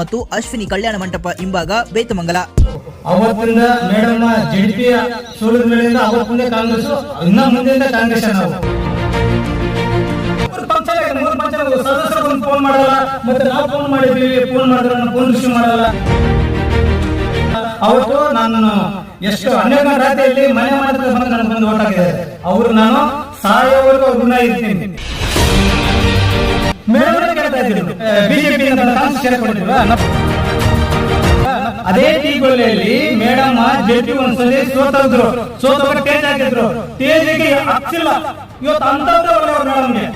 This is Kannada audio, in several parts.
ಮತ್ತು ಅಶ್ವಿನಿ ಕಲ್ಯಾಣ ಮಂಟಪ ಹಿಂಭಾಗ ಬೇತಮಂಗಲ. ಮೇಡಮ್ ಇನ್ನ ಮುಂದೆಯಿಂದ ಕಾಂಗ್ರೆಸ್ ಫೋನ್ ಮಾಡಲ್ಲ ಫೋನ್ ಮಾಡಲ್ಲ. ಅವತ್ತು ನಾನು ಎಷ್ಟು ರಾತ್ರಿಯಲ್ಲಿ ಮನೆ ನನಗೆ ಬಂದು ಓಟ್ ಅವರು ನಾನು ಸಾಯೋವರೆಗೂ ಅವ್ರ ಋಣ ಇರ್ತೀನಿ. ಮೇಡಮ್ ಕೇಳ್ತಾ ಇದ್ದೀನಿ ಬಿಜೆಪಿ ಕಾಂಗ್ರೆಸ್ ಸೇರ್ಕೊಂಡಿಲ್ವಾ ಅದೇ ಟೀಗೊಲೆಯಲ್ಲಿ ಮೇಡಮ್ ಜೆಪಿ ಒಂದ್ಸಲಿ ಸೋತದ್ರು ಸೋತವರು ಟೇಜ್ ಹಾಕಿದ್ರು. ಟೇಜಿಗೆ ಹಚ್ಚಿಲ್ಲ ಇವತ್ತು ಅಂತವ್ರೆ ಒಳ್ಳೆಯವ್ರು ಮೇಡಮ್ಗೆ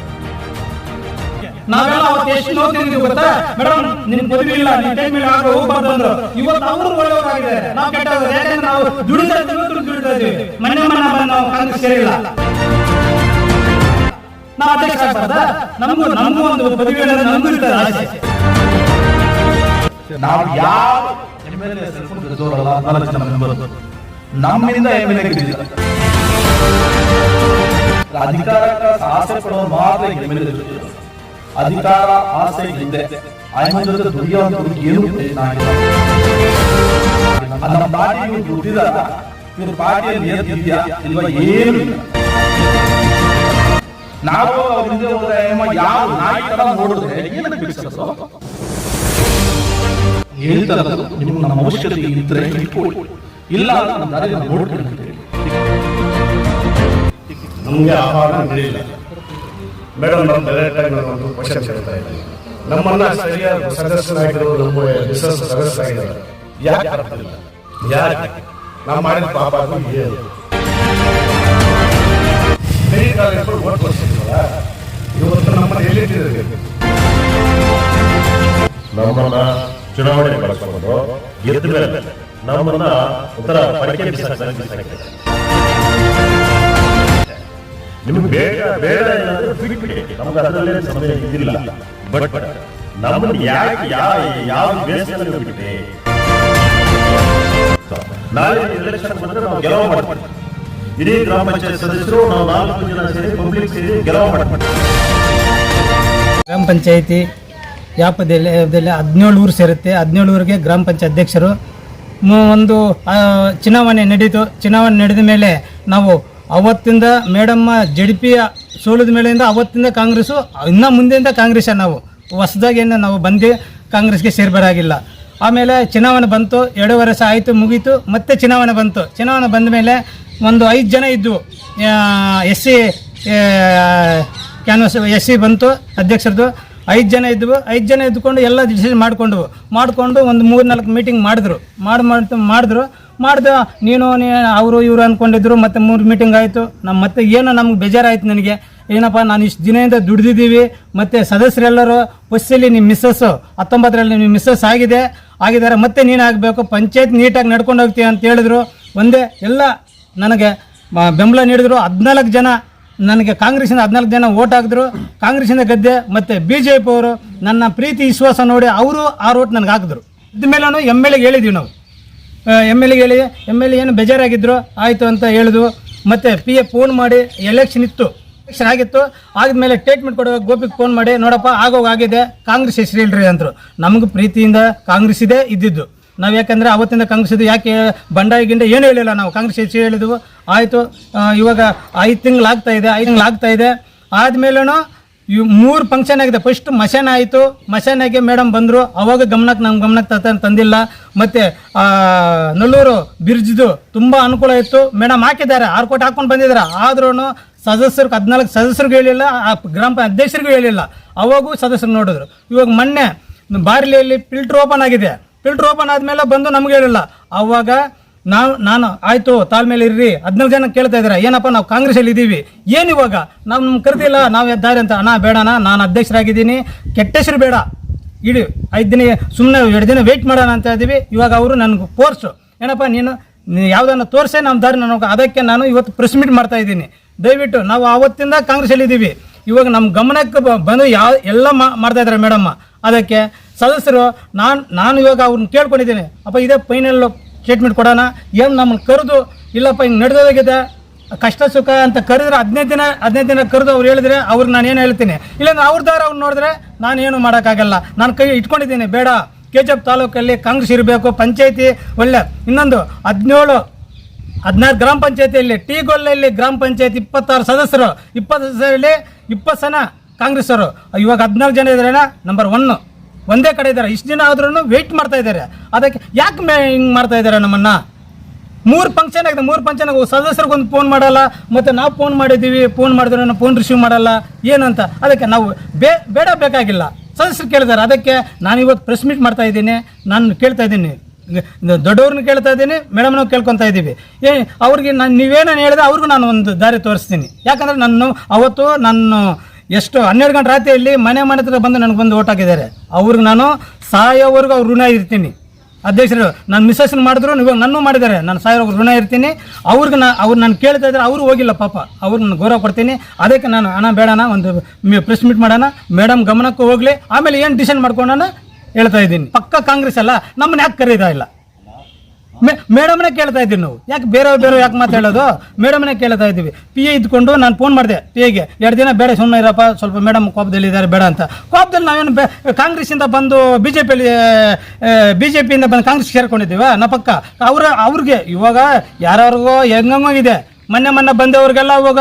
ನಾವೆಲ್ಲ ಅವತ್ತು ಎಷ್ಟು ನೋಡ್ತಿದ್ವಿ ಗೊತ್ತಾ? ಮೇಡಮ್, ನಿನ್ ಪದವಿ ಇಲ್ಲ. ನಿನ್ ಟೈಮ್ ಇಲ್ಲ ಆಗ ಹೋಗ್ಬಾರ್ದು ಅಂದ್ರು. ಇವತ್ತು ಅವರು ಒಳ್ಳೆಯವರಾಗಿದ್ದಾರೆ ನಾವು ಕೆಟ್ಟವರು. ಯಾಕಂದ್ರೆ ನಾವು ದುಡಿದ ದುಡಿದ ಇದ್ದೀವಿ. ಮೊನ್ನೆ ಮೊನ್ನೆ ಬಂದು ನಾವು ಕಾಂಗ್ರೆಸ್ ಸೇರಿಲ್ಲ. ನಾವು ಅಧ್ಯಕ್ಷ ಆಗ್ಬಾರ್ದಾ? ನಮಗೂ ನಮಗೂ ಒಂದು ಪದವಿ ನಮಗೂ ನಾವು ಯಾವ ಎಂ ಎಲ್ ಎ ಮೆಂಬರ್ ನಮ್ಮಿಂದ ಅಧಿಕಾರಕ್ಕೆ ಆಸೆ ಪಡೋರು ಮಾತ್ರ ಎಂ ಅಧಿಕಾರ, ಆಸೆ ದುಡಿಯುವಂತ ಏನು ನಮ್ಮ ಪಾರ್ಟಿಯಲ್ಲಿ ಏನಿದ್ಯಾ ಇಲ್ವಾ ಏನು ನಾವು ಹಿಂದೆ ಏಮ್ಮ ಯಾವ ನಾಯಿ ತರ ನೋಡಿದ್ರೆ ಏನಕ್ಕೆ ನಮ್ಮ ಅವಶ್ಯಕತೆ ಇದ್ರೆ ಇಟ್ಕೊಳ್ಳಿ. ಇಲ್ಲ, ನಮ್ಮ ದಾರಿ ನೋಡ್ಕೊಂಡು ನಮಗೆ ಆಹಾರ ನಡೆಯಿಲ್ಲ ಮೇಡಮ್ ಡೈರೆಕ್ಟ್ ಆಗಿ ನಾನು ಒಂದು ಕ್ವಶನ್ ಕೇಳ್ತಾ ಇದ್ದೀನಿ. ನಮ್ಮನ್ನ ಸರಿಯಾದ ಸದಸ್ಯನಾಗಿರೋದು ನಮ್ಮ ಬಿಸಿನೆಸ್ ಸದಸ್ಯರಾಗಿದ್ದಾರೆ. ಯಾಕೆ ಯಾಕೆ ನಾವು ಮಾಡಿದ ಪಾಪ ಅದು ಏನು ಕೊಡ್ತಿದ್ವಲ್ಲ ಇವತ್ತು ನಮ್ಮನ್ನ ಚುನಾವಣೆ ಬಳಸಿಕೊಂಡು ಎದ್ದ ಮೇಲೆ ನಮ್ಮನ್ನ ಒಂಥರ ಪಡಿಕೆ ಬೇಡ ಬಟ್ ಯಾಕೆ ಯಾವ ನಾಳೆ ಎಲೆಕ್ಷನ್ ಬಂದ್ರೆ ನಾವು ಗೆಲುವ ಮಾಡ್ತೀವಿ. ಇಡೀ ಗ್ರಾಮ ಪಂಚಾಯತ್ ಸದಸ್ಯರು ನಾವು ನಾಲ್ಕು ಜನ ಸೇರಿ ಪಬ್ಲಿಕ್ ಸೇರಿ ಗೆಲುವು ಮಾಡ್ತೀವಿ. ಗ್ರಾಮ ಪಂಚಾಯಿತಿ ವ್ಯಾಪದಲ್ಲಿ ಹದಿನೇಳು ಊರು ಸೇರುತ್ತೆ. ಹದಿನೇಳು ಊರಿಗೆ ಗ್ರಾಮ ಪಂಚಾಯತ್ ಅಧ್ಯಕ್ಷರು. ಒಂದು ಚುನಾವಣೆ ನಡೀತು. ಚುನಾವಣೆ ನಡೆದ ಮೇಲೆ ನಾವು ಅವತ್ತಿಂದ ಮೇಡಮ್ಮ ಜಡಿಪಿಯ ಸೋಲಿದ ಮೇಲಿಂದ ಅವತ್ತಿಂದ ಕಾಂಗ್ರೆಸ್ಸು, ಇನ್ನೂ ಮುಂದೆಯಿಂದ ಕಾಂಗ್ರೆಸ್ ನಾವು. ಹೊಸದಾಗಿ ಏನು ನಾವು ಬಂದು ಕಾಂಗ್ರೆಸ್ಗೆ ಸೇರ್ಬರಾಗಿಲ್ಲ. ಆಮೇಲೆ ಚುನಾವಣೆ ಬಂತು. ಎರಡು ವರ್ಷ ಆಯಿತು, ಮುಗೀತು. ಮತ್ತೆ ಚುನಾವಣೆ ಬಂತು. ಚುನಾವಣೆ ಬಂದ ಮೇಲೆ ಒಂದು ಐದು ಜನ ಇದ್ವು S C canvas S C ಬಂತು, ಅಧ್ಯಕ್ಷರದು. ಐದು ಜನ ಇದ್ವು ಐದು ಜನ ಇದ್ದುಕೊಂಡು ಎಲ್ಲ ಡಿಸಿಷನ್ ಮಾಡಿಕೊಂಡು ಮಾಡಿಕೊಂಡು ಒಂದು ಮೂರು ನಾಲ್ಕು ಮೀಟಿಂಗ್ ಮಾಡಿದ್ರು. ಮಾಡಿ ಮಾಡ್ತು ಮಾಡಿದ್ರು. ಮಾಡಿದ, ನೀನು, ನೀ, ಅವರು, ಇವರು ಅಂದ್ಕೊಂಡಿದ್ರು ಮತ್ತು ಮೂರು ಮೀಟಿಂಗ್ ಆಯಿತು. ನಮ್ಮ ಮತ್ತೆ ಏನೋ ನಮ್ಗೆ ಬೇಜಾರಾಯ್ತು ನನಗೆ. ಏನಪ್ಪ, ನಾನು ಇಷ್ಟು ದಿನದಿಂದ ದುಡ್ದಿದ್ದೀವಿ, ಮತ್ತು ಸದಸ್ಯರೆಲ್ಲರೂ ಬಸ್ಸಲ್ಲಿ ನಿಮ್ಮ ಮಿಸ್ಸಸ್ಸು ಹತ್ತೊಂಬತ್ತರಲ್ಲಿ ನಿಮ್ಮ ಮಿಸ್ಸಸ್ ಆಗಿದೆ. ಆಗಿದ್ದಾರೆ, ಮತ್ತೆ ನೀನು ಆಗಬೇಕು, ಪಂಚಾಯತ್ ನೀಟಾಗಿ ನಡ್ಕೊಂಡು ಹೋಗ್ತೀಯ ಅಂತ ಹೇಳಿದ್ರು. ಒಂದೇ, ಎಲ್ಲ ನನಗೆ ಬೆಂಬಲ ನೀಡಿದ್ರು. ಹದಿನಾಲ್ಕು ಜನ ನನಗೆ ಕಾಂಗ್ರೆಸ್ಸಿಂದ ಹದಿನಾಲ್ಕು ಜನ ಓಟ್ ಹಾಕಿದ್ರು. ಕಾಂಗ್ರೆಸ್ಸಿಂದ ಗೆದ್ದೆ, ಮತ್ತು ಬಿ ಜೆ ಪಿ ಅವರು ನನ್ನ ಪ್ರೀತಿ, ವಿಶ್ವಾಸ ನೋಡಿ ಅವರು ಆ ಓಟ್ ನನಗೆ ಹಾಕಿದ್ರು. ಇದ್ಮೇಲೂ ಎಂ ಎಲ್ ಎಗೆ ಹೇಳಿದ್ವಿ ನಾವು. ಎಂ ಎಲ್ ಎಗೆ ಹೇಳಿ, ಎಂ ಎಲ್ ಎ ಏನು ಬೇಜಾರಾಗಿದ್ರು, ಆಯಿತು ಅಂತ ಹೇಳಿದ್ವು ಮತ್ತು ಪಿ ಎ ಫೋನ್ ಮಾಡಿ ಎಲೆಕ್ಷನ್ ಇತ್ತು. ಎಲೆಕ್ಷನ್ ಆಗಿತ್ತು. ಆದಮೇಲೆ ಸ್ಟೇಟ್ಮೆಂಟ್ ಕೊಡುವಾಗ ಗೋಪಿಗೆ ಫೋನ್ ಮಾಡಿ, ನೋಡಪ್ಪ ಆಗೋಗಾಗಿದೆ ಕಾಂಗ್ರೆಸ್ ಹೆಸರು ಹೇಳ್ರಿ ಅಂದರು. ನಮಗೂ ಪ್ರೀತಿಯಿಂದ ಕಾಂಗ್ರೆಸ್ ಇದೆ, ಇದ್ದಿದ್ದು. ನಾವು ಯಾಕಂದರೆ ಅವತ್ತಿಂದ ಕಾಂಗ್ರೆಸ್ ಇದು ಯಾಕೆ ಬಂಡಾಯ ಗಿಂಡ ಏನು ಹೇಳಿಲ್ಲ ನಾವು. ಕಾಂಗ್ರೆಸ್ ಹೆಚ್ಚು ಹೇಳಿದ್ವು. ಆಯಿತು ಇವಾಗ ಐದು ತಿಂಗಳು ಆಗ್ತಾ ಇದೆ, ಐದು ತಿಂಗಳು ಆಗ್ತಾ ಇದೆ. ಆದಮೇಲೂ ಇವು ಮೂರು ಫಂಕ್ಷನ್ ಆಗಿದೆ. ಫಸ್ಟ್ ಮಶಾನ ಆಯಿತು. ಮಶಾನಾಗೆ ಮೇಡಮ್ ಬಂದರು. ಅವಾಗ ಗಮನಕ್ಕೆ ನಮ್ಮ ಗಮನಕ್ಕೆ ತಂದಿಲ್ಲ. ಮತ್ತು ನಲ್ಲೂರು ಬಿರ್ಜ್ದು ತುಂಬ ಅನುಕೂಲ ಇತ್ತು. ಮೇಡಮ್ ಹಾಕಿದ್ದಾರೆ. ಆರು ಕೋಟಿ ಹಾಕ್ಕೊಂಡು ಬಂದಿದ್ದಾರೆ ಆದ್ರೂ ಸದಸ್ಯರಿಗೆ ಹದಿನಾಲ್ಕು ಸದಸ್ಯರಿಗೂ ಹೇಳಿಲ್ಲ. ಆ ಗ್ರಾಮ ಅಧ್ಯಕ್ಷರಿಗೂ ಹೇಳಿಲ್ಲ. ಅವಾಗೂ ಸದಸ್ಯರು ನೋಡಿದ್ರು. ಇವಾಗ ಮೊನ್ನೆ ಬಾರ್ಲಿಯಲ್ಲಿ ಫಿಲ್ಟ್ರ್ ಓಪನ್ ಆಗಿದೆ. ಫಿಲ್ಟರ್ ಓಪನ್ ಆದಮೇಲೆ ಬಂದು ನಮ್ಗೆ ಹೇಳಿಲ್ಲ. ಅವಾಗ ನಾವು, ನಾನು, ಆಯ್ತು ತಾಳ್ಮೇಲೆ ಇರ್ರಿ. ಹದಿನಾಲ್ಕು ಜನ ಕೇಳ್ತಾ ಇದ್ದಾರೆ ಏನಪ್ಪ, ನಾವು ಕಾಂಗ್ರೆಸ್ಸಲ್ಲಿ ಇದ್ದೀವಿ ಏನು ಇವಾಗ? ನಾವು ನಮ್ಗೆ ಕರೆದಿಲ್ಲ. ನಾವು ಎದ್ದಾರೆ ಅಂತ? ಅಣ್ಣ ಬೇಡಣ ನಾನು ಅಧ್ಯಕ್ಷರಾಗಿದ್ದೀನಿ. ಕೆಟ್ಟ ಹೆಸರು ಬೇಡ. ಇಡಿ, ಐದು ದಿನ ಸುಮ್ಮನೆ ಎರಡು ದಿನ ವೆಯ್ಟ್ ಮಾಡೋಣ ಅಂತ ಇದ್ದೀವಿ ಇವಾಗ ಅವರು ನನಗೆ ಫೋರ್ಸು ಏನಪ್ಪ, ನೀನು ನೀನು ಯಾವುದನ್ನು ತೋರಿಸೇ ನಮ್ಮ ದಾರಿ ನನಗೆ ಅದಕ್ಕೆ ನಾನು ಇವತ್ತು ಪ್ರೆಸ್ ಮೀಟ್ ಮಾಡ್ತಾ ಇದ್ದೀನಿ. ದಯವಿಟ್ಟು, ನಾವು ಆವತ್ತಿಂದ ಕಾಂಗ್ರೆಸ್ಸಲ್ಲಿ ಇದ್ದೀವಿ ಇವಾಗ ನಮ್ಮ ಗಮನಕ್ಕೆ ಬಂದು ಯಾವ, ಎಲ್ಲ ಮಾಡ್ತಾ ಇದ್ದಾರೆ ಮೇಡಮ್ಮ. ಅದಕ್ಕೆ ಸದಸ್ಯರು, ನಾನು ನಾನು ಇವಾಗ ಅವ್ರನ್ನ ಕೇಳ್ಕೊಂಡಿದ್ದೀನಿ, ಅಪ್ಪ, ಇದೇ ಫೈನಲ್ ಸ್ಟೇಟ್ಮೆಂಟ್ ಕೊಡೋಣ. ಏನು ನಮ್ಮನ್ನು ಕರೆದು, ಇಲ್ಲಪ್ಪ, ಹಿಂಗೆ ನಡೆದೋಗಿದೆ ಕಷ್ಟ ಸುಖ ಅಂತ ಕರೆದ್ರೆ ಹದಿನೈದು ದಿನ ಹದಿನೈದು ದಿನ ಕರೆದು ಅವ್ರು ಹೇಳಿದ್ರೆ, ಅವ್ರು ನಾನು ಏನು ಹೇಳ್ತೀನಿ? ಇಲ್ಲಾಂದ್ರೆ ಅವ್ರ ದಾರ ಅವ್ರು ನೋಡಿದ್ರೆ, ನಾನು ಏನು ಮಾಡೋಕ್ಕಾಗಲ್ಲ. ನಾನು ಕೈ ಇಟ್ಕೊಂಡಿದ್ದೀನಿ, ಬೇಡ. ಕೆ ಜಿ ಎಫ್ ತಾಲೂಕಲ್ಲಿ ಕಾಂಗ್ರೆಸ್ ಇರಬೇಕು, ಪಂಚಾಯತಿ ಒಳ್ಳೆ. ಇನ್ನೊಂದು ಹದಿನೇಳು ಹದಿನಾರು ಗ್ರಾಮ ಪಂಚಾಯತಿಯಲ್ಲಿ, ಟಿ ಗೊಲ್ಲಲ್ಲಿ ಗ್ರಾಮ ಪಂಚಾಯತ್ ಇಪ್ಪತ್ತಾರು ಸದಸ್ಯರು. ಇಪ್ಪತ್ತು ಸದಸ್ಯರಲ್ಲಿ ಇಪ್ಪತ್ತು ಜನ ಕಾಂಗ್ರೆಸ್ಸರು. ಇವಾಗ ಹದಿನಾಲ್ಕು ಜನ ಇದ್ರೇನ? ನಂಬರ್ ಒನ್ನು ಒಂದೇ ಕಡೆ ಇದ್ದಾರೆ. ಇಷ್ಟು ದಿನ ಆದ್ರೂ ವೆಯ್ಟ್ ಮಾಡ್ತಾ ಇದ್ದಾರೆ. ಅದಕ್ಕೆ ಯಾಕೆ ಮೇ ಹಿಂಗೆ ಮಾಡ್ತಾ ಇದ್ದಾರೆ ನಮ್ಮನ್ನ? ಮೂರು ಫಂಕ್ಷನ್ ಆಗಿದೆ. ಮೂರು ಫಂಕ್ಷನ್ ಸದಸ್ಯರಿಗೆ ಸದಸ್ಯರಿಗೊಂದು ಫೋನ್ ಮಾಡಲ್ಲ. ಮತ್ತು ನಾವು ಫೋನ್ ಮಾಡಿದ್ದೀವಿ. ಫೋನ್ ಮಾಡಿದ್ರೆ ಫೋನ್ ರಿಸೀವ್ ಮಾಡಲ್ಲ. ಏನಂತ? ಅದಕ್ಕೆ ನಾವು ಬೇ ಬೇಡ ಬೇಕಾಗಿಲ್ಲ. ಸದಸ್ಯರು ಕೇಳಿದ್ದಾರೆ. ಅದಕ್ಕೆ ನಾನು ಇವತ್ತು ಪ್ರೆಸ್ ಮೀಟ್ ಮಾಡ್ತಾ ಇದ್ದೀನಿ. ನಾನು ಕೇಳ್ತಾ ಇದ್ದೀನಿ. ದೊಡ್ಡವ್ರನ್ನ ಕೇಳ್ತಾ ಇದ್ದೀನಿ. ಮೇಡಮ್ನ ಕೇಳ್ಕೊತಾ ಇದ್ದೀವಿ. ಏ, ಅವ್ರಿಗೆ ನಾನು ನೀವೇನೇನು ಹೇಳಿದ್ರೆ ಅವ್ರಿಗೂ ನಾನು ಒಂದು ದಾರಿ ತೋರಿಸ್ತೀನಿ. ಯಾಕಂದರೆ ನಾನು ಅವತ್ತು ನಾನು ಎಷ್ಟು ಹನ್ನೆರಡು ಗಂಟೆ ರಾತ್ರಿಯಲ್ಲಿ ಮನೆ ಮನೆ ಹತ್ರ ಬಂದು ನನಗೆ ಬಂದು ಓಟ್ ಹಾಕಿದ್ದಾರೆ. ಅವ್ರಿಗೆ ನಾನು ಸಾಯೋವರೆಗೂ ಅವ್ರು ಋಣ ಇರ್ತೀನಿ. ಅಧ್ಯಕ್ಷರು, ನಾನು ಮಿಸ್ಸಸ್ನ ಮಾಡಿದ್ರು ಇವಾಗ ನನ್ನೂ ಮಾಡಿದ್ದಾರೆ. ನಾನು ಸಾವಿರ ಋಣ ಇರ್ತೀನಿ. ಅವ್ರಿಗೆ ನಾ ಅವ್ರು ನಾನು ಕೇಳ್ತಾ ಇದ್ದಾರೆ ಅವರು ಹೋಗಿಲ್ಲ ಪಾಪ. ಅವ್ರು ನಾನು ಗೌರವ ಕೊಡ್ತೀನಿ. ಅದಕ್ಕೆ ನಾನು ಹಣ ಬೇಡಣ ಒಂದು ಪ್ರೆಸ್ ಮೀಟ್ ಮಾಡೋಣ. ಮೇಡಮ್ ಗಮನಕ್ಕೂ ಹೋಗಲಿ. ಆಮೇಲೆ ಏನು ಡಿಸೈನ್ ಮಾಡ್ಕೊಂಡಾನ ಹೇಳ್ತಾ ಇದ್ದೀನಿ. ಪಕ್ಕ ಕಾಂಗ್ರೆಸ್ ಅಲ್ಲ, ನಮ್ಮನ್ನ ಯಾಕೆ ಕರೀತಾ ಇಲ್ಲ? ಮೇಡಮ್ನೇ ಕೇಳ್ತಾ ಇದ್ದೀವಿ ನಾವು. ಯಾಕೆ ಬೇರೆ ಬೇರೆ ಯಾಕೆ ಮಾತಾಡೋದು? ಮೇಡಮ್ನೇ ಕೇಳ್ತಾ ಇದ್ದೀವಿ. ಪಿ ಎ ಇದ್ಕೊಂಡು ನಾನು ಫೋನ್ ಮಾಡಿದೆ ಪಿ ಎಗೆ ಎರಡು ದಿನ ಬೇಡ ಸುಮ್ಮನೆ ಇರಪ್ಪ, ಸ್ವಲ್ಪ ಮೇಡಮ್ ಕೋಪದಲ್ಲಿ ಇದ್ದಾರೆ, ಬೇಡ ಅಂತ. ಕೋಪದಲ್ಲಿ ನಾವೇನು ಬೇ, ಕಾಂಗ್ರೆಸ್ಸಿಂದ ಬಂದು ಬಿ ಜೆ ಪಿಯಲ್ಲಿ ಬಿ ಜೆ ಪಿಯಿಂದ ಬಂದು ಕಾಂಗ್ರೆಸ್ ಸೇರ್ಕೊಂಡಿದ್ದೀವ? ನಾ ಪಕ್ಕ. ಅವ್ರ, ಅವ್ರಿಗೆ, ಇವಾಗ ಯಾರ್ಯಾರಿಗೋ ಹೆಂಗಂಗಿದೆ ಮೊನ್ನೆ ಮೊನ್ನೆ ಬಂದವ್ರಿಗೆಲ್ಲ ಇವಾಗ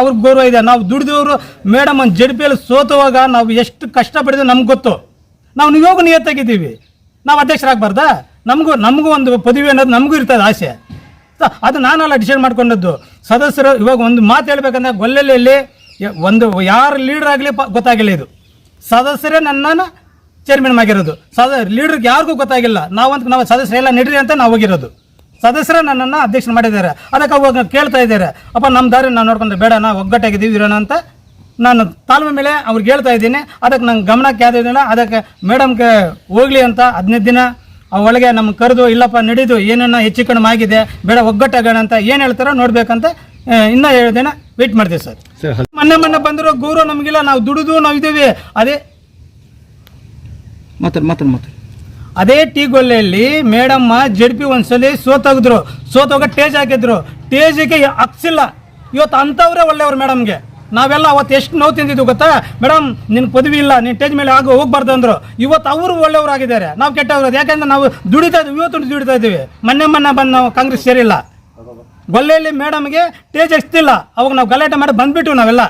ಅವ್ರಿಗೆ ಗೌರವ ಇದೆ. ನಾವು ದುಡಿದವರು, ಮೇಡಮ್ ಒಂದು ಜಡ್ ಪಿಯಲ್ಲಿ ಸೋತುವಾಗ ನಾವು ಎಷ್ಟು ಕಷ್ಟಪಡಿದ್ವಿ ನಮ್ಗೆ ಗೊತ್ತು. ನಾವು ನಿಯೋಗ ನಿಯತ್ತಾಗಿದ್ದೀವಿ. ನಾವು ಅಧ್ಯಕ್ಷರಾಗಬಾರ್ದಾ? ನಮಗೂ ನಮಗೂ ಒಂದು ಪದವಿ ಅನ್ನೋದು ನಮಗೂ ಇರ್ತದೆ ಆಸೆ. ಅದು ನಾನಲ್ಲ ಡಿಸೈಡ್ ಮಾಡ್ಕೊಂಡದ್ದು. ಸದಸ್ಯರು ಇವಾಗ ಒಂದು ಮಾತು ಹೇಳ್ಬೇಕಂದ್ರೆ ಗೊಲ್ಲಲ್ಲಿ ಒಂದು ಯಾರು ಲೀಡರ್ ಆಗಲಿ ಗೊತ್ತಾಗಿಲ್ಲ ಇದು. ಸದಸ್ಯರೇ ನನ್ನನ್ನು ಚೇರ್ಮನ್ ಆಗಿರೋದು. ಸದ ಲೀಡರ್ಗೆ ಯಾರಿಗೂ ಗೊತ್ತಾಗಿಲ್ಲ. ನಾವಂತ ನಾವು ಸದಸ್ಯರೆಲ್ಲ ನಡೀರಿ ಅಂತ ನಾವು ಹೋಗಿರೋದು. ಸದಸ್ಯರೇ ನನ್ನನ್ನು ಅಧ್ಯಕ್ಷ ಮಾಡಿದ್ದಾರೆ. ಅದಕ್ಕೆ ಅವಾಗ ಕೇಳ್ತಾ ಇದ್ದಾರೆ. ಅಪ್ಪ ನಮ್ಮ ದಾರಿ ನಾನು ನೋಡ್ಕೊಂಡ್ರೆ ಬೇಡ, ನಾವು ಒಗ್ಗಟ್ಟಾಗಿದ್ದೀವಿ, ಇರೋಣ ಅಂತ ನಾನು ತಾಳ್ಮೆ ಮೇಲೆ ಅವ್ರಿಗೆ ಹೇಳ್ತಾ ಇದ್ದೀನಿ. ಅದಕ್ಕೆ ನಂಗೆ ಗಮನಕ್ಕೆ ಯಾವುದಿಲ್ಲ ಅದಕ್ಕೆ ಮೇಡಮ್ಗೆ ಹೋಗ್ಲಿ ಅಂತ ಹದಿನೈದು ದಿನ ಒಳಗೆ ನಮ್ಮ ಕರೆದು ಇಲ್ಲಪ್ಪ ನಡೆದು ಏನನ್ನ ಹೆಚ್ಚು ಕಡಿಮೆ ಆಗಿದೆ ಬೇಡ ಒಗ್ಗಟ್ಟಾಗೋಣ ಅಂತ ಏನು ಹೇಳ್ತಾರೋ ನೋಡ್ಬೇಕಂತ ಇನ್ನೂ ಏಳು ದಿನ ವೆಯ್ಟ್ ಮಾಡ್ತೀವಿ ಸರ್. ಮೊನ್ನೆ ಮೊನ್ನೆ ಬಂದಿರೋ ಗೌರವ ನಮಗಿಲ್ಲ ನಾವು ದುಡಿದು ನಾವು ಇದ್ದೀವಿ. ಅದೇ ಮಾತಾಡಿ ಮಾತಾಡಿ ಮಾತಾಡಿ. ಅದೇ ಟೀ ಗೊಲ್ಲೆಯಲ್ಲಿ ಮೇಡಮ್ಮ ಜಡ್ ಪಿ ಒಂದ್ಸಲಿ ಸೋತೋಗಿದ್ರು ಸೋತೋಗ ಟೇಜ್ ಹಾಕಿದ್ರು. ಟೇಜಿಗೆ ಹಕ್ಸಿಲ್ಲ ಇವತ್ತು ಅಂಥವ್ರೆ ಒಳ್ಳೆಯವ್ರು ಮೇಡಮ್ಗೆ. ನಾವೆಲ್ಲ ಅವತ್ತು ಎಷ್ಟು ನೋವು ತಿಂದಿದ್ದು ಗೊತ್ತಾ? ಮೇಡಮ್ ನಿನ್ನ ಪದವಿ ಇಲ್ಲ, ನೀನು ಟೇಜ್ ಮೇಲೆ ಆಗ, ಹೋಗ್ಬಾರ್ದು ಅಂದರು. ಇವತ್ತು ಅವರು ಒಳ್ಳೆಯವರಾಗಿದ್ದಾರೆ. ನಾವು ಕೆಟ್ಟವ್ರು ಯಾಕೆಂದ್ರೆ ನಾವು ದುಡಿತಾ ಇದ್ದೀವಿ ಇವತ್ತು ದುಡಿತಾ ಇದ್ದೀವಿ. ಮೊನ್ನೆ ಮೊನ್ನೆ ಬಂದು ನಾವು ಕಾಂಗ್ರೆಸ್ ಸೇರಿಲ್ಲ. ಗೊಲ್ಲೆಯಲ್ಲಿ ಮೇಡಮ್ಗೆ ಟೇಜ್ ಎಷ್ಟಿಲ್ಲ. ಅವಾಗ ನಾವು ಗಲಾಟೆ ಮಾಡಿ ಬಂದ್ಬಿಟ್ಟು ನಾವೆಲ್ಲ.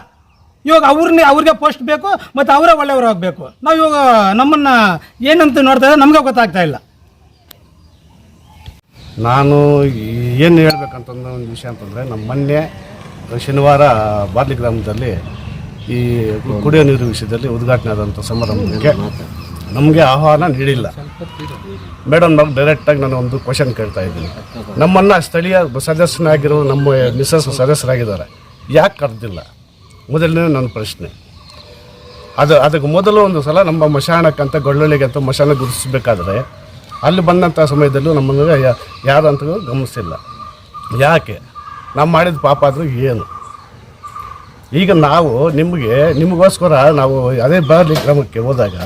ಇವಾಗ ಅವ್ರನ್ನೇ ಅವ್ರಿಗೆ ಪೋಸ್ಟ್ ಬೇಕು ಮತ್ತು ಅವರೇ ಒಳ್ಳೆಯವರು ಆಗಬೇಕು. ನಾವು ಇವಾಗ ನಮ್ಮನ್ನ ಏನಂತ ನೋಡ್ತಾ ಇದ್ದಾರೆ ನಮಗೆ ಗೊತ್ತಾಗ್ತಾ ಇಲ್ಲ. ನಾನು ಏನು ಹೇಳ್ಬೇಕಂತಂದ ಒಂದು ವಿಷಯ ಅಂತಂದರೆ ನಮ್ಮ ಮೊನ್ನೆ ಶನಿವಾರ ಬಾರ್ಲಿ ಗ್ರಾಮದಲ್ಲಿ ಈ ಕುಡಿಯುವ ನೀರು ವಿಷಯದಲ್ಲಿ ಉದ್ಘಾಟನೆ ಆದಂಥ ಸಮಾರಂಭಕ್ಕೆ ನಮಗೆ ಆಹ್ವಾನ ನೀಡಿಲ್ಲ. ಮೇಡಮ್ ನಾವು ಡೈರೆಕ್ಟಾಗಿ ನಾನು ಒಂದು ಕ್ವಶನ್ ಕೇಳ್ತಾ ಇದ್ದೀನಿ. ನಮ್ಮನ್ನು ಸ್ಥಳೀಯ ಸದಸ್ಯನಾಗಿರೋ ನಮ್ಮ ಮಿಸಸ್ ಸದಸ್ಯರಾಗಿದ್ದಾರೆ. ಯಾಕೆ ಕರೆದಿಲ್ಲ? ಮೊದಲನೇ ನನ್ನ ಪ್ರಶ್ನೆ. ಅದು, ಅದಕ್ಕೆ ಮೊದಲು ಒಂದು ಸಲ ನಮ್ಮ ಮಶಾನಕ್ಕಂತ ಗೊಳ್ಳೊಳ್ಳಿಗೆ ಅಂತ ಮಶಾನ ಗುರುತಿಸಬೇಕಾದ್ರೆ ಅಲ್ಲಿ ಬಂದಂಥ ಸಮಯದಲ್ಲೂ ನಮ್ಮನ್ನು ಯಾರು ಅಂತ ಗಮನಿಸಿಲ್ಲ. ಯಾಕೆ? ನಾವು ಮಾಡಿದ ಪಾಪ ಆದರೂ ಏನು? ಈಗ ನಾವು ನಿಮಗೆ, ನಿಮಗೋಸ್ಕರ ನಾವು ಅದೇ ಬರಲಿ ಕ್ರಮಕ್ಕೆ ಹೋದಾಗ,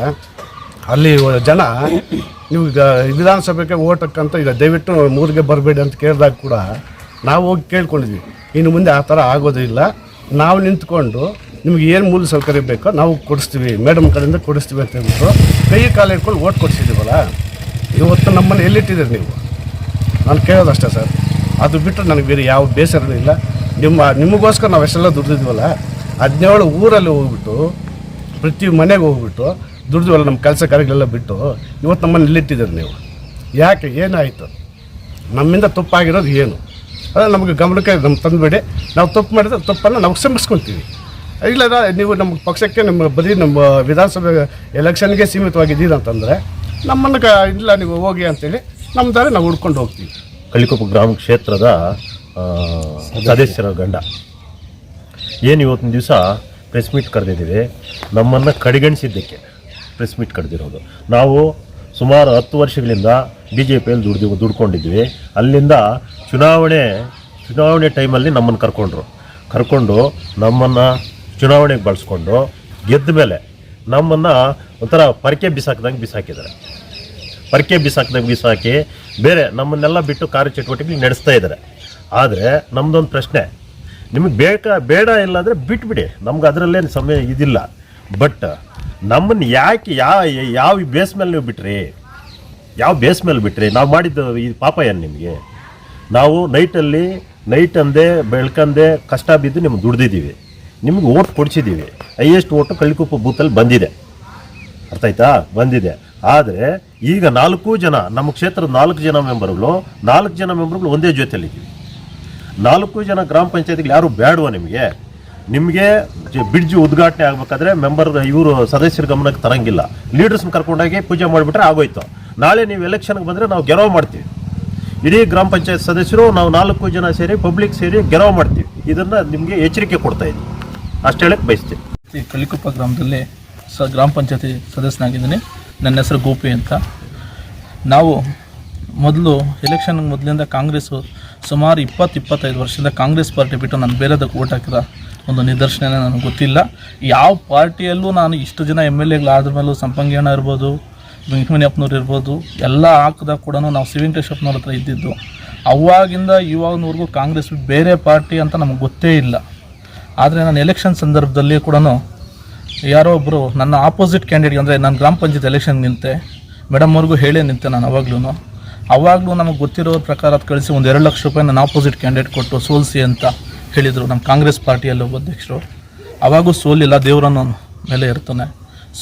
ಅಲ್ಲಿ ಜನ ನೀವು ಈಗ ವಿಧಾನಸಭೆಗೆ ಓಟಕ್ಕಂತ ಈಗ ದಯವಿಟ್ಟು ಮೂರಿಗೆ ಬರಬೇಡಿ ಅಂತ ಕೇಳಿದಾಗ ಕೂಡ ನಾವು ಹೋಗಿ ಕೇಳ್ಕೊಂಡಿದ್ವಿ. ಇನ್ನು ಮುಂದೆ ಆ ಥರ ಆಗೋದಿಲ್ಲ ನಾವು ನಿಂತ್ಕೊಂಡು ನಿಮ್ಗೆ ಏನು ಮೂಲ ಸೌಕರ್ಯ ಬೇಕೋ ನಾವು ಕೊಡಿಸ್ತೀವಿ. ಮೇಡಮ್ ಕಡೆಯಿಂದ ಕೊಡಿಸ್ತೀವಿ ಅಂತ ಹೇಳ್ಬಿಟ್ಟು ಕೈ ಕಾಲು ಇಟ್ಕೊಂಡು ಓಟ್ ಕೊಡಿಸಿದ್ದೀವಲ್ಲ? ಇವತ್ತು ನಮ್ಮನ್ನು ಎಲ್ಲಿಟ್ಟಿದ್ದೀರಿ ನೀವು? ನಾನು ಕೇಳೋದಷ್ಟೇ ಸರ್. ಅದು ಬಿಟ್ಟರೆ ನನಗೆ ಬೇರೆ ಯಾವ ಬೇಸರನೂ ಇಲ್ಲ. ನಿಮ್ಮ, ನಿಮಗೋಸ್ಕರ ನಾವು ಎಷ್ಟೆಲ್ಲ ದುಡ್ದಿದ್ವಲ್ಲ, ಹದಿನೇಳು ಊರಲ್ಲಿ ಹೋಗ್ಬಿಟ್ಟು, ಪ್ರತಿ ಮನೆಗೆ ಹೋಗ್ಬಿಟ್ಟು ದುಡ್ದಿವಲ್ಲ ನಮ್ಮ ಕೆಲಸ ಕಾರ್ಯಗಳೆಲ್ಲ ಬಿಟ್ಟು, ಇವತ್ತು ನಮ್ಮನ್ನು ಇಲ್ಲಿಟ್ಟಿದ್ದೀರಿ ನೀವು. ಯಾಕೆ? ಏನಾಯಿತು? ನಮ್ಮಿಂದ ತಪ್ಪಾಗಿರೋದು ಏನು? ಅದೇ ನಮಗೆ ಗಮನಕ್ಕೆ ನಮ್ಮ ತಂದುಬೇಡಿ. ನಾವು ತಪ್ಪು ಮಾಡಿದ್ರೆ ತಪ್ಪನ್ನು ನಾವು ಕ್ಷಮಿಸ್ಕೊತೀವಿ. ಇಲ್ಲ ನೀವು ನಮ್ಮ ಪಕ್ಷಕ್ಕೆ ನಮ್ಮ ಬರೀ ನಮ್ಮ ವಿಧಾನಸಭೆ ಎಲೆಕ್ಷನ್ಗೆ ಸೀಮಿತವಾಗಿದ್ದೀರಿ ಅಂತಂದರೆ, ನಮ್ಮನ್ನು ಇಲ್ಲ, ನೀವು ಹೋಗಿ ಅಂತೇಳಿ ನಮ್ಮ ದಾರಿ ನಾವು ಹುಡ್ಕೊಂಡು ಹೋಗ್ತೀವಿ. ಕಳಿಕೊಪ್ಪ ಗ್ರಾಮ ಕ್ಷೇತ್ರದ ಸದಸ್ಯರ ಗಂಡ. ಏನು ಇವತ್ತಿನ ದಿವಸ ಪ್ರೆಸ್ ಮೀಟ್ ಕರೆದಿದ್ದೀವಿ? ನಮ್ಮನ್ನು ಕಡೆಗಣಿಸಿದ್ದಕ್ಕೆ ಪ್ರೆಸ್ ಮೀಟ್ ಕರೆದಿರೋದು. ನಾವು ಸುಮಾರು ಹತ್ತು ವರ್ಷಗಳಿಂದ ಬಿ ಜೆ ಪಿಯಲ್ಲಿ ದುಡ್ದು ದುಡ್ಕೊಂಡಿದ್ವಿ. ಅಲ್ಲಿಂದ ಚುನಾವಣೆ ಚುನಾವಣೆ ಟೈಮಲ್ಲಿ ನಮ್ಮನ್ನು ಕರ್ಕೊಂಡ್ರು. ಕರ್ಕೊಂಡು ನಮ್ಮನ್ನು ಚುನಾವಣೆಗೆ ಬಳಸ್ಕೊಂಡು ಗೆದ್ದ ಮೇಲೆ ನಮ್ಮನ್ನು ಒಂಥರ ಪರಕೆ ಬಿಸಾಕ್ದಂಗೆ ಬಿಸಾಕಿದ್ದಾರೆ. ಪರಕೆ ಬಿಸಾಕಿದಾಗ ಬಿಸಾಕಿ ಬೇರೆ ನಮ್ಮನ್ನೆಲ್ಲ ಬಿಟ್ಟು ಕಾರ್ಯಚಟುವಟಿಕೆ ನಡೆಸ್ತಾ ಇದ್ದಾರೆ. ಆದರೆ ನಮ್ಮದೊಂದು ಪ್ರಶ್ನೆ, ನಿಮಗೆ ಬೇಕಾ, ಬೇಡ ಇಲ್ಲ ಅಂದರೆ ಬಿಟ್ಬಿಡಿ. ನಮ್ಗೆ ಅದರಲ್ಲೇನು ಸಮಯ ಇದಿಲ್ಲ. ಬಟ್ ನಮ್ಮನ್ನು ಯಾಕೆ ಯಾವ ಯಾವ ಬೇಸ್ ಮೇಲೆ ನೀವು ಬಿಟ್ರಿ? ಯಾವ ಬೇಸ್ ಮೇಲೆ ಬಿಟ್ರಿ? ನಾವು ಮಾಡಿದ್ದು ಈ ಪಾಪ ಏನು ನಿಮಗೆ? ನಾವು ನೈಟಲ್ಲಿ, ನೈಟ್ ಅಂದೆ ಬೆಳ್ಕಂದೆ ಕಷ್ಟ ಬಿದ್ದು ನಿಮ್ಗೆ ದುಡ್ದಿದ್ದೀವಿ. ನಿಮ್ಗೆ ಓಟ್ ಕೊಡಿಸಿದ್ದೀವಿ. ಹೈಯೆಸ್ಟ್ ಓಟು ಕಳ್ಳಿಕುಪ್ಪ ಬೂತಲ್ಲಿ ಬಂದಿದೆ. ಅರ್ಥ ಆಯ್ತಾ? ಬಂದಿದೆ. ಆದರೆ ಈಗ ನಾಲ್ಕು ಜನ, ನಮ್ಮ ಕ್ಷೇತ್ರದ ನಾಲ್ಕು ಜನ ಮೆಂಬರ್ಗಳು ನಾಲ್ಕು ಜನ ಮೆಂಬರ್ಗಳು ಒಂದೇ ಜೊತೆಯಲ್ಲಿದ್ದೀವಿ ನಾಲ್ಕು ಜನ ಗ್ರಾಮ ಪಂಚಾಯತಿಗಳು ಯಾರು ಬೇಡವ ನಿಮಗೆ? ನಿಮಗೆ ಬ್ರಿಡ್ಜ್ ಉದ್ಘಾಟನೆ ಆಗ್ಬೇಕಾದ್ರೆ ಮೆಂಬರ್ ಇವರು ಸದಸ್ಯರ ಗಮನಕ್ಕೆ ತರಂಗಿಲ್ಲ. ಲೀಡರ್ಸ್ನ ಕರ್ಕೊಂಡೋಗಿ ಪೂಜೆ ಮಾಡಿಬಿಟ್ರೆ ಆಗೋಯ್ತು. ನಾಳೆ ನೀವು ಎಲೆಕ್ಷನ್ಗೆ ಬಂದರೆ ನಾವು ಗೆರವು ಮಾಡ್ತೀವಿ. ಇಡೀ ಗ್ರಾಮ ಪಂಚಾಯತ್ ಸದಸ್ಯರು ನಾವು ನಾಲ್ಕು ಜನ ಸೇರಿ ಪಬ್ಲಿಕ್ ಸೇರಿ ಗೆರವು ಮಾಡ್ತೀವಿ. ಇದನ್ನು ನಿಮಗೆ ಎಚ್ಚರಿಕೆ ಕೊಡ್ತಾ ಇದ್ದೀವಿ ಅಷ್ಟು ಹೇಳಕ್ಕೆ ಬಯಸ್ತೀನಿ. ಈ ಕಲಿಕುಪ್ಪ ಗ್ರಾಮದಲ್ಲಿ ಸ ಗ್ರಾಮ ಪಂಚಾಯತಿ ಸದಸ್ಯನಾಗಿದ್ದೀನಿ. ನನ್ನ ಹೆಸರು ಗೋಪಿ ಅಂತ. ನಾವು ಮೊದಲು ಎಲೆಕ್ಷನ್ ಮೊದಲಿಂದ ಕಾಂಗ್ರೆಸ್ಸು ಸುಮಾರು ಇಪ್ಪತ್ತು, ಇಪ್ಪತ್ತೈದು ವರ್ಷದಿಂದ ಕಾಂಗ್ರೆಸ್ ಪಾರ್ಟಿ ಬಿಟ್ಟು ನಾನು ಬೇರೆದಕ್ಕೆ ಓಟ್ ಹಾಕಿದ ಒಂದು ನಿದರ್ಶನ ನನಗೆ ಗೊತ್ತಿಲ್ಲ. ಯಾವ ಪಾರ್ಟಿಯಲ್ಲೂ ನಾನು ಇಷ್ಟು ಜನ ಎಂ ಎಲ್ ಎಗಳಾದ್ರ ಮೇಲೂ ಸಂಪಂಗಿಯಣ್ಣ ಇರ್ಬೋದು ವೆಂಕಟಮಣಿಯಪ್ಪನವ್ರು ಇರ್ಬೋದು, ಎಲ್ಲ ಹಾಕಿದಾಗ ಕೂಡ ನಾವು ಸಿ ವೆಂಕಟೇಶಪ್ಪನವ್ರ ಹತ್ರ ಇದ್ದಿದ್ದು. ಅವಾಗಿಂದ ಇವಾಗಿನವರೆಗೂ ಕಾಂಗ್ರೆಸ್ ಬೇರೆ ಪಾರ್ಟಿ ಅಂತ ನಮಗೆ ಗೊತ್ತೇ ಇಲ್ಲ. ಆದರೆ ನಾನು ಎಲೆಕ್ಷನ್ ಸಂದರ್ಭದಲ್ಲಿ ಕೂಡ ಯಾರೋ ಒಬ್ಬರು ನನ್ನ ಆಪೋಸಿಟ್ ಕ್ಯಾಂಡಿಡೇಟ್ ಅಂದರೆ ನಾನು ಗ್ರಾಮ ಪಂಚಾಯತ್ ಎಲೆಕ್ಷನ್ ನಿಂತೆ ಮೇಡಮ್ ಅವ್ರಿಗೂ ಹೇಳೇ ನಿಂತೆ ನಾನು ಅವಾಗ್ಲೂ ಅವಾಗಲೂ ನಮಗೆ ಗೊತ್ತಿರೋ ಪ್ರಕಾರ ಅದು ಕಳಿಸಿ ಒಂದು ಎರಡು ಲಕ್ಷ ರೂಪಾಯಿ ನನ್ನ ಆಪೋಸಿಟ್ ಕ್ಯಾಂಡಿಡೇಟ್ ಕೊಟ್ಟು ಸೋಲಿಸಿ ಅಂತ ಹೇಳಿದರು ನಮ್ಮ ಕಾಂಗ್ರೆಸ್ ಪಾರ್ಟಿಯಲ್ಲಿ ಒಬ್ಬ ಅಧ್ಯಕ್ಷರು. ಅವಾಗೂ ಸೋಲಿಲ್ಲ, ದೇವರನ್ನು ಮೇಲೆ ಇರ್ತಾನೆ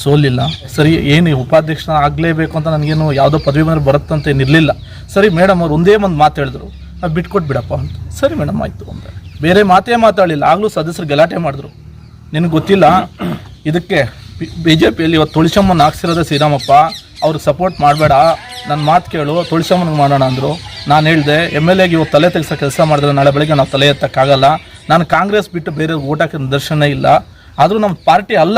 ಸೋಲಿಲ್ಲ. ಸರಿ, ಏನು ಉಪಾಧ್ಯಕ್ಷ ಆಗಲೇಬೇಕು ಅಂತ ನನಗೇನು ಯಾವುದೋ ಪದವಿ ಮೇಲೆ ಬರುತ್ತಂತ ಏನಿರಲಿಲ್ಲ ಸರಿ ಮೇಡಮ್ ಅವ್ರು ಒಂದೇ ಒಂದು ಮಾತು ಹೇಳಿದ್ರು. ಅದು ಬಿಟ್ಕೊಟ್ಟು ಬಿಡಪ್ಪ ಅಂತ. ಸರಿ ಮೇಡಮ್ ಆಯಿತು ಅಂತ ಬೇರೆ ಮಾತೇ ಮಾತಾಡಲಿಲ್ಲ. ಆಗಲೂ ಸದಸ್ಯರು ಗಲಾಟೆ ಮಾಡಿದ್ರು. ನಿನಗೆ ಗೊತ್ತಿಲ್ಲ? ಇದಕ್ಕೆ ಬಿ ಜೆ ಪಿಯಲ್ಲಿ ಇವತ್ತು ತುಳಸಮ್ಮನ ಹಾಕ್ಸಿರೋದೇ ಶ್ರೀರಾಮಪ್ಪ. ಅವ್ರಿಗೆ ಸಪೋರ್ಟ್ ಮಾಡಬೇಡ. ನನ್ನ ಮಾತು ಕೇಳು. ತುಳಸಮ್ಮನಿಗೆ ಮಾಡೋಣ ಅಂದರು. ನಾನು ಹೇಳಿದೆ, ಎಂ ಎಲ್ ಎಗೆ ಇವತ್ತು ತಲೆ ತೆಗೆಸೋ ಕೆಲಸ ಮಾಡಿದ್ರೆ ನಾಳೆ ಬೆಳಗ್ಗೆ ನಾವು ತಲೆ ಎತ್ತಕ್ಕಾಗಲ್ಲ. ನಾನು ಕಾಂಗ್ರೆಸ್ ಬಿಟ್ಟು ಬೇರೆ ಓಟ್ ದರ್ಶನ ಇಲ್ಲ. ಆದರೂ ನಮ್ಮ ಪಾರ್ಟಿ ಅಲ್ಲ.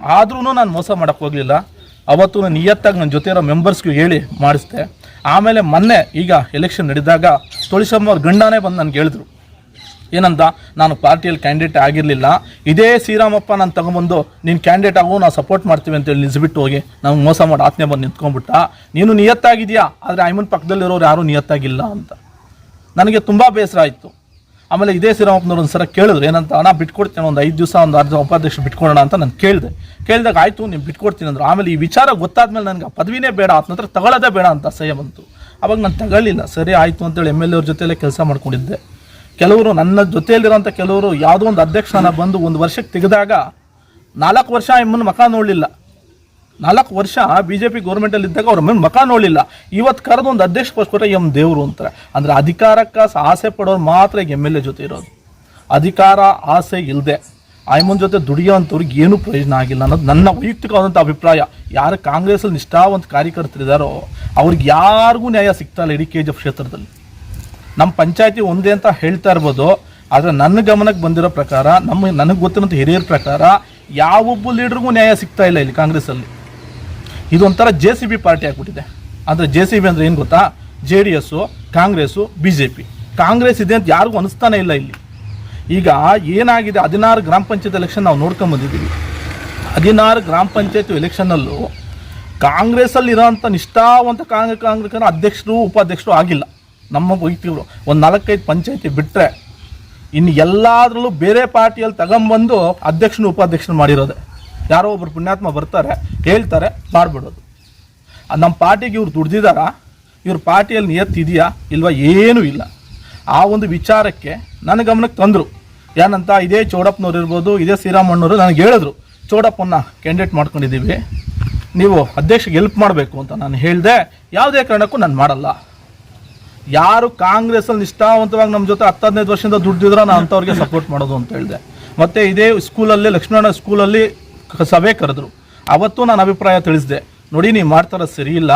ಆದ್ರೂ ನಾನು ಮೋಸ ಮಾಡೋಕ್ಕೆ ಹೋಗಲಿಲ್ಲ. ಅವತ್ತು ನಾನು ನಿಯತ್ತಾಗಿ ನನ್ನ ಜೊತೆ ಇರೋ ಮೆಂಬರ್ಸ್ಗೂ ಹೇಳಿ ಮಾಡಿಸ್ದೆ. ಆಮೇಲೆ ಮೊನ್ನೆ ಈಗ ಎಲೆಕ್ಷನ್ ನಡೆದಾಗ ತುಳಸಮ್ಮ ಅವ್ರ ಗಂಡನೇ ಬಂದು ನನಗೆ ಹೇಳಿದ್ರು. ಏನಂತ ನಾನು ಪಾರ್ಟಿಯಲ್ಲಿ ಕ್ಯಾಂಡಿಡೇಟ್ ಆಗಿರಲಿಲ್ಲ. ಇದೇ ಶ್ರೀರಾಮಪ್ಪ ನಾನು ತಗೊಂಬಂದು, ನೀನು ಕ್ಯಾಂಡಿಡೇಟ್ ಆಗು, ನಾವು ಸಪೋರ್ಟ್ ಮಾಡ್ತೀವಿ ಅಂತೇಳಿ ನಿಲ್ಲಿಸ್ಬಿಟ್ಟು ಹೋಗಿ ನಾವು ಮೋಸ ಮಾಡಿ ಆತ್ಮೆ ಬಂದು ನಿಂತ್ಕೊಂಡ್ಬಿಟ್ಟ. ನೀನು ನಿಯತ್ತಾಗಿದೆಯಾ? ಆದರೆ ಐಮನ್ ಪಕ್ಕದಲ್ಲಿರೋರು ಯಾರೂ ನಿಯತ್ತಾಗಿಲ್ಲ ಅಂತ. ನನಗೆ ತುಂಬ ಬೇಸರ ಆಯಿತು. ಆಮೇಲೆ ಇದೇ ಶ್ರೀರಾಮಪ್ಪನವ್ರು ಒಂದು ಸಲ ಕೇಳಿದ್ರು, ಏನಂತ ಹಣ ಬಿಟ್ಕೊಡ್ತೀನಿ, ಒಂದು ಐದು ದಿವಸ ಒಂದು ಅರ್ಧ ಉಪಾಧ್ಯಕ್ಷ ಬಿಟ್ಕೊಡೋಣ ಅಂತ ನಾನು ಕೇಳಿದೆ. ಕೇಳಿದಾಗ, ಆಯಿತು ನೀವು ಬಿಟ್ಕೊಡ್ತೀನಿ ಅಂದ್ರು. ಆಮೇಲೆ ಈ ವಿಚಾರ ಗೊತ್ತಾದ್ಮೇಲೆ ನನಗೆ ಪದವಿನೇ ಬೇಡ ಆತ ನಂತರ ತಗೊಳ್ಳೋದೇ ಬೇಡ ಅಂತ ಅಸಹ್ಯ ಬಂತು. ಅವಾಗ ನಾನು ತಗೊಳ್ಳಿಲ್ಲ. ಸರಿ, ಆಯಿತು ಅಂತೇಳಿ ಎಂ ಎಲ್ ಎ ಅವ್ರ ಜೊತೆಲೇ ಕೆಲಸ ಮಾಡ್ಕೊಂಡಿದ್ದೆ. ಕೆಲವರು ನನ್ನ ಜೊತೆಯಲ್ಲಿರೋಂಥ ಕೆಲವರು ಯಾವುದೋ ಒಂದು ಅಧ್ಯಕ್ಷನ ಬಂದು ಒಂದು ವರ್ಷಕ್ಕೆ ತೆಗೆದಾಗ ನಾಲ್ಕು ವರ್ಷ ಎಮ್ಮನ ಮಕ ನೋಡಲಿಲ್ಲ. ನಾಲ್ಕು ವರ್ಷ ಬಿ ಜೆ ಪಿ ಗೌರ್ಮೆಂಟಲ್ಲಿ ಇದ್ದಾಗ ಅವ್ರ ಮೇಲೆ ಮಕ ನೋಡಲಿಲ್ಲ. ಇವತ್ತು ಕರೆದು ಒಂದು ಅಧ್ಯಕ್ಷಕ್ಕೋಸ್ಕರ ಎಂ ದೇವರು ಅಂತಾರೆ. ಅಂದರೆ ಅಧಿಕಾರಕ್ಕೆ ಆಸೆ ಪಡೋರು ಮಾತ್ರ ಎಂ ಎಲ್ ಎ ಜೊತೆ ಇರೋದು. ಅಧಿಕಾರ, ಆಸೆ ಇಲ್ಲದೆ ಆಯಮ್ಮನ ಜೊತೆ ದುಡಿಯೋವಂಥವ್ರಿಗೆ ಏನೂ ಪ್ರಯೋಜನ ಆಗಿಲ್ಲ ಅನ್ನೋದು ನನ್ನ ವೈಯಕ್ತಿಕವಾದಂಥ ಅಭಿಪ್ರಾಯ. ಯಾರು ಕಾಂಗ್ರೆಸ್ಸಲ್ಲಿ ನಿಷ್ಠಾವಂತ ಕಾರ್ಯಕರ್ತರಿದ್ದಾರೋ ಅವ್ರಿಗೆ ಯಾರಿಗೂ ನ್ಯಾಯ ಸಿಗ್ತಾ ಇಲ್ಲ ಇಡೀ ಕೆ ಜಿ ಎಫ್ ಕ್ಷೇತ್ರದಲ್ಲಿ. ನಮ್ಮ ಪಂಚಾಯತಿ ಒಂದೇ ಅಂತ ಹೇಳ್ತಾ ಇರ್ಬೋದು, ಆದರೆ ನನ್ನ ಗಮನಕ್ಕೆ ಬಂದಿರೋ ಪ್ರಕಾರ, ನಮ್ಮ ನನಗೆ ಗೊತ್ತಿರೋಂಥ ಹಿರಿಯರ ಪ್ರಕಾರ, ಯಾವೊಬ್ಬ ಲೀಡ್ರಿಗೂ ನ್ಯಾಯ ಸಿಗ್ತಾ ಇಲ್ಲ ಇಲ್ಲಿ ಕಾಂಗ್ರೆಸ್ಸಲ್ಲಿ. ಇದೊಂಥರ ಜೆ ಸಿ ಬಿ ಪಾರ್ಟಿ ಆಗ್ಬಿಟ್ಟಿದೆ. ಅಂದರೆ ಜೆ ಸಿ ಬಿ ಅಂದರೆ ಏನು ಗೊತ್ತಾ? J D S, Congress, B J P. Congress ಇದೆ ಅಂತ ಯಾರಿಗೂ ಅನಿಸ್ತಾನೆ ಇಲ್ಲ ಇಲ್ಲಿ. ಈಗ ಏನಾಗಿದೆ? ಹದಿನಾರು ಗ್ರಾಮ ಪಂಚಾಯತ್ ಎಲೆಕ್ಷನ್ ನಾವು ನೋಡ್ಕೊಂಬಂದಿದ್ದೀವಿ ಹದಿನಾರು ಗ್ರಾಮ ಪಂಚಾಯತ್ ಎಲೆಕ್ಷನ್ನಲ್ಲೂ ಕಾಂಗ್ರೆಸ್ಸಲ್ಲಿ ಇರೋಂಥ ನಿಷ್ಠಾವಂತ ಕಾಂಗ್ರೆಸ್ ಕಾಂಗ್ರೆಸ್ ಅಧ್ಯಕ್ಷರು, ಉಪಾಧ್ಯಕ್ಷರು ಆಗಿಲ್ಲ. ನಮ್ಮ ವ್ಯಕ್ತಿಗಳು ಒಂದು ನಾಲ್ಕೈದು ಪಂಚಾಯತಿ ಬಿಟ್ಟರೆ ಇನ್ನು ಎಲ್ಲಾದ್ರಲ್ಲೂ ಬೇರೆ ಪಾರ್ಟಿಯಲ್ಲಿ ತಗೊಂಬಂದು ಅಧ್ಯಕ್ಷನ ಉಪಾಧ್ಯಕ್ಷನ ಮಾಡಿರೋದೆ. ಯಾರೋ ಒಬ್ಬರು ಪುಣ್ಯಾತ್ಮ ಬರ್ತಾರೆ, ಹೇಳ್ತಾರೆ, ಮಾಡಿಬಿಡೋದು. ನಮ್ಮ ಪಾರ್ಟಿಗೆ ಇವ್ರು ದುಡ್ದಿದಾರ? ಇವ್ರ ಪಾರ್ಟಿಯಲ್ಲಿ ನಿಯತ್ತಿದೆಯಾ ಇಲ್ವಾ? ಏನೂ ಇಲ್ಲ. ಆ ಒಂದು ವಿಚಾರಕ್ಕೆ ನನ್ನ ಗಮನಕ್ಕೆ ತಂದರು. ಏನಂತ, ಇದೇ ಚೌಡಪ್ಪನವ್ರು ಇರ್ಬೋದು, ಇದೇ ಶ್ರೀರಾಮಣ್ಣವರು ನನಗೆ ಹೇಳಿದ್ರು. ಚೌಡಪ್ಪನ ಕ್ಯಾಂಡಿಡೇಟ್ ಮಾಡ್ಕೊಂಡಿದ್ದೀವಿ. ನೀವು ಅಧ್ಯಕ್ಷಗೆ ಹೆಲ್ಪ್ ಮಾಡಬೇಕು ಅಂತ ನಾನು ಹೇಳಿದೆ, ಯಾವುದೇ ಕಾರಣಕ್ಕೂ ನಾನು ಮಾಡಲ್ಲ. ಯಾರು ಕಾಂಗ್ರೆಸ್ಸಲ್ಲಿ ನಿಷ್ಠಾವಂತವಾಗಿ ನಮ್ಮ ಜೊತೆ ಹತ್ತು ಹದಿನೈದು ವರ್ಷದಿಂದ ದುಡ್ಡಿದ್ರೆ ನಾನು ಅಂತವ್ರಿಗೆ ಸಪೋರ್ಟ್ ಮಾಡೋದು ಅಂತ ಹೇಳಿದೆ. ಮತ್ತೆ ಇದೇ ಸ್ಕೂಲಲ್ಲಿ ಲಕ್ಷ್ಮೀನಾರಾಯಣ ಸ್ಕೂಲಲ್ಲಿ ಸಭೆ ಕರೆದ್ರು. ಅವತ್ತು ನಾನು ಅಭಿಪ್ರಾಯ ತಿಳಿಸಿದೆ. ನೋಡಿ, ನೀವು ಮಾಡ್ತಾರ ಸರಿ ಇಲ್ಲ.